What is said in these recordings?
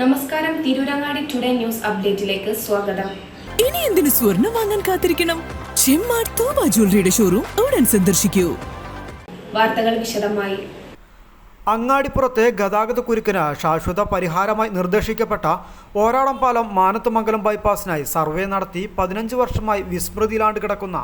നമസ്കാരം Tirurangadi today news അപ്ഡേറ്റിലേക്ക് സ്വാഗതം. ഇനി എന്തിനു സ്വർണം വാങ്ങാൻ കാത്തിരിക്കണം? ചെമ്മാട് തോമ ജ്വല്ലറിയുടെ ഷോറൂം ഉടൻ സന്ദർശിക്കൂ. വാർത്തകൾ വിശദമായി. അങ്ങാടിപ്പുറത്തെ ഗതാഗത കുരുക്കിന് ശാശ്വത പരിഹാരമായി നിർദ്ദേശിക്കപ്പെട്ട ഓരാളം പാലം മാനത്തുമംഗലം ബൈപ്പാസിനായി സർവേ നടത്തി പതിനഞ്ച് വർഷമായി വിസ്മൃതിയിലാണ്ട് കിടക്കുന്ന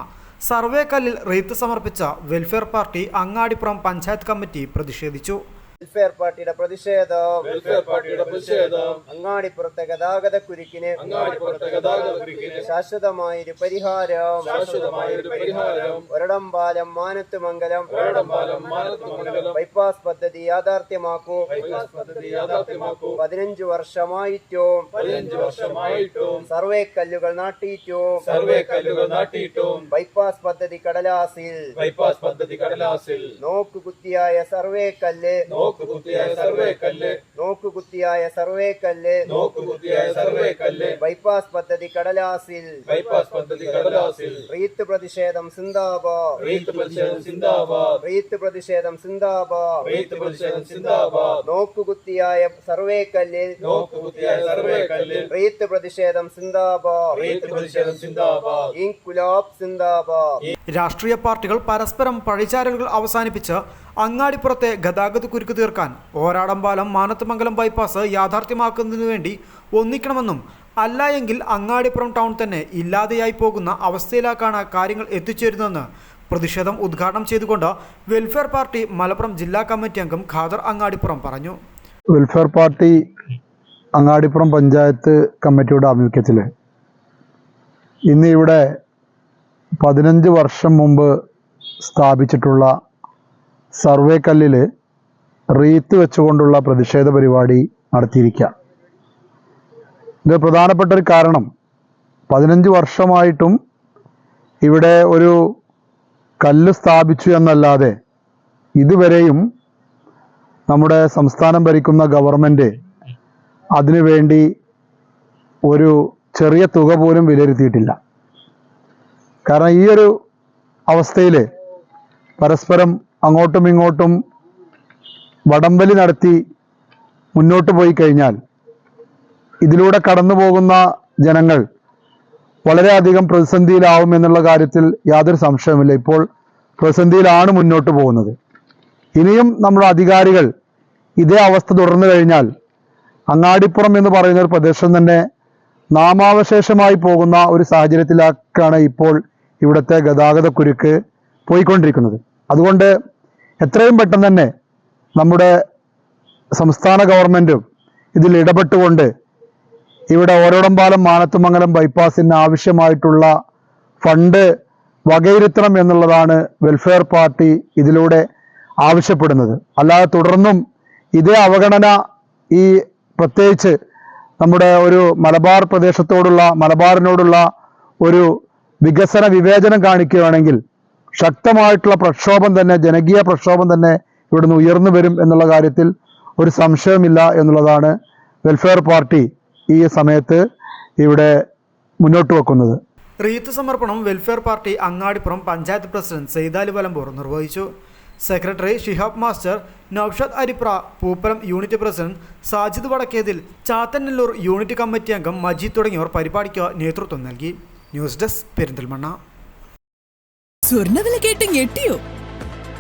സർവേ കല്ലിൽ റീത്ത് സമർപ്പിച്ച welfare party Angadippuram panchayat committee പ്രതിഷേധിച്ചു. വെൽഫെയർ പാർട്ടിയുടെ പ്രതിഷേധം. വെൽഫെയർ പാർട്ടിയുടെ പ്രതിഷേധം. അങ്ങാടിപ്പുറത്തെ ഗതാഗത കുരുക്കിന് അങ്ങാടിപ്പുറത്തെ ഗതാഗത കുരുക്കിന് ശാശ്വതമായൊരു പരിഹാരം. ശാശ്വതമായൊരു പരിഹാരം. ഒരടംപാലം മാനത്തുമംഗലം. ഒരടംപാലം മാനത്തുമംഗലം. ബൈപ്പാസ് പദ്ധതി യാഥാർത്ഥ്യമാക്കൂ. ബൈപ്പാസ് പദ്ധതി യാഥാർത്ഥ്യമാക്കൂ. പതിനഞ്ച് വർഷമായിട്ടും പതിനഞ്ച് വർഷമായിട്ടും സർവേ കല്ലുകൾ നാട്ടിയിട്ടും സർവേ കല്ലുകൾ നാട്ടിയിട്ടും ബൈപ്പാസ് പദ്ധതി കടലാസിൽ ബൈപ്പാസ് പദ്ധതി കടലാസിൽ നോക്കുകുത്തിയായ സർവേ കല്ല് നോക്കുകുത്തിയായ സർവേ കല്ല് നോക്കുകുത്തിയായ സർവേ കല്ല് നോക്കുകുത്തിയായ സർവേ കല്ല് ബൈപ്പാസ് പദ്ധതി കടലാസിൽ. ബൈപ്പാസ് പദ്ധതി കടലാസിൽ. റീത്ത് പ്രതിഷേധം സിന്ദാബാദ്. റീത്ത് പ്രതിഷേധം സിന്ദാബാദ്. റീത്ത് പ്രതിഷേധം സിന്ദാബാദ്. റീത്ത് പ്രതിഷേധം സിന്ദാബാദ്. നോക്കുകുത്തിയായ സർവേ കല്ലിൽ നോക്കുകുത്തിയായ സർവേ കല്ലിൽ റീത്ത് പ്രതിഷേധം സിന്ദാബാദ്. റീത്ത് പ്രതിഷേധം സിന്ദാബാദ്. ഇൻകുലാബ് സിന്ദാബാദ്. രാഷ്ട്രീയ പാർട്ടികൾ പരസ്പരം പഴിചാരലുകൾ അവസാനിപ്പിച്ച് അങ്ങാടിപ്പുറത്തെ ഗതാഗത കുരുക്ക് തീർക്കാൻ ഓരാടംപാലം മാനത്തുമംഗലം ബൈപ്പാസ് യാഥാർത്ഥ്യമാക്കുന്നതിനു വേണ്ടി ഒന്നിക്കണമെന്നും അല്ല എങ്കിൽ അങ്ങാടിപ്പുറം ടൗൺ തന്നെ ഇല്ലാതെയായി പോകുന്ന അവസ്ഥയിലാക്കാണ് കാര്യങ്ങൾ എത്തിച്ചേരുന്നതെന്ന് പ്രതിഷേധം ഉദ്ഘാടനം ചെയ്തുകൊണ്ട് വെൽഫെയർ പാർട്ടി മലപ്പുറം ജില്ലാ കമ്മിറ്റി അംഗം ഖാദർ അങ്ങാടിപ്പുറം പറഞ്ഞു. വെൽഫെയർ പാർട്ടി അങ്ങാടിപ്പുറം പഞ്ചായത്ത് കമ്മിറ്റിയുടെ ആഭിമുഖ്യത്തിൽ ഇന്ന് ഇവിടെ പതിനഞ്ച് വർഷം മുമ്പ് സ്ഥാപിച്ചിട്ടുള്ള സർവേ കല്ലിൽ റീത്ത് വെച്ചുകൊണ്ടുള്ള പ്രതിഷേധ പരിപാടി നടത്തിയിരിക്കുക. ഇത് പ്രധാനപ്പെട്ട ഒരു കാരണം. പതിനഞ്ച് വർഷമായിട്ടും ഇവിടെ ഒരു കല്ല് സ്ഥാപിച്ചു എന്നല്ലാതെ ഇതുവരെയും നമ്മുടെ സംസ്ഥാനം ഭരിക്കുന്ന ഗവൺമെന്റ് അതിനുവേണ്ടി ഒരു ചെറിയ തുക പോലും വിലയിരുത്തിയിട്ടില്ല. കാരണം ഈ ഒരു അവസ്ഥയിൽ പരസ്പരം അങ്ങോട്ടും ഇങ്ങോട്ടും വടംവലി നടത്തി മുന്നോട്ട് പോയി കഴിഞ്ഞാൽ ഇതിലൂടെ കടന്നു പോകുന്ന ജനങ്ങൾ വളരെയധികം പ്രതിസന്ധിയിലാവും എന്നുള്ള കാര്യത്തിൽ യാതൊരു സംശയവുമില്ല. ഇപ്പോൾ പ്രതിസന്ധിയിലാണ് മുന്നോട്ട് പോകുന്നത്. ഇനിയും നമ്മുടെ അധികാരികൾ ഇതേ അവസ്ഥ തുടർന്നു കഴിഞ്ഞാൽ അങ്ങാടിപ്പുറം എന്ന് പറയുന്ന ഒരു പ്രദേശം തന്നെ നാമാവശേഷമായി പോകുന്ന ഒരു സാഹചര്യത്തിലേക്കാണ് ഇപ്പോൾ ഇവിടുത്തെ ഗതാഗത കുരുക്ക് പോയിക്കൊണ്ടിരിക്കുന്നത്. അതുകൊണ്ട് എത്രയും പെട്ടെന്ന് തന്നെ നമ്മുടെ സംസ്ഥാന ഗവൺമെന്റും ഇതിൽ ഇടപെട്ടുകൊണ്ട് ഇവിടെ ഓരോടമ്പാലം മാനത്തുമംഗലം ബൈപ്പാസിന് ആവശ്യമായിട്ടുള്ള ഫണ്ട് വകയിരുത്തണം എന്നുള്ളതാണ് വെൽഫെയർ പാർട്ടി ഇതിലൂടെ ആവശ്യപ്പെടുന്നത്. അല്ലാതെ തുടർന്നും ഇതേ അവഗണന ഈ പ്രത്യേകിച്ച് നമ്മുടെ ഒരു മലബാർ പ്രദേശത്തോടുള്ള മലബാറിനോടുള്ള ഒരു വികസന വിവേചനം കാണിക്കുകയാണെങ്കിൽ ശക്തമായിട്ടുള്ള പ്രക്ഷോഭം തന്നെ ജനകീയ പ്രക്ഷോഭം തന്നെ ഇവിടുന്ന് ഉയർന്നു വരും എന്നുള്ള കാര്യത്തിൽ ഒരു സംശയമില്ല എന്നുള്ളതാണ് വെൽഫെയർ പാർട്ടി ഈ സമയത്ത് ഇവിടെ മുന്നോട്ട് വെക്കുന്നത്. റീത്ത് സമർപ്പണം welfare party Angadippuram panchayat president Saithali Valambur നിർവഹിച്ചു. Secretary Shihab master Noushad Aripra Pooppalam unit president Sajid Vadakkethil Chathannallur unit committee അംഗം മജീദ് തുടങ്ങിയവർ പരിപാടിക്ക് നേതൃത്വം നൽകി. News desk Perinthalmanna. സ്വർണവില കേട്ട് ഞെട്ടിയോ?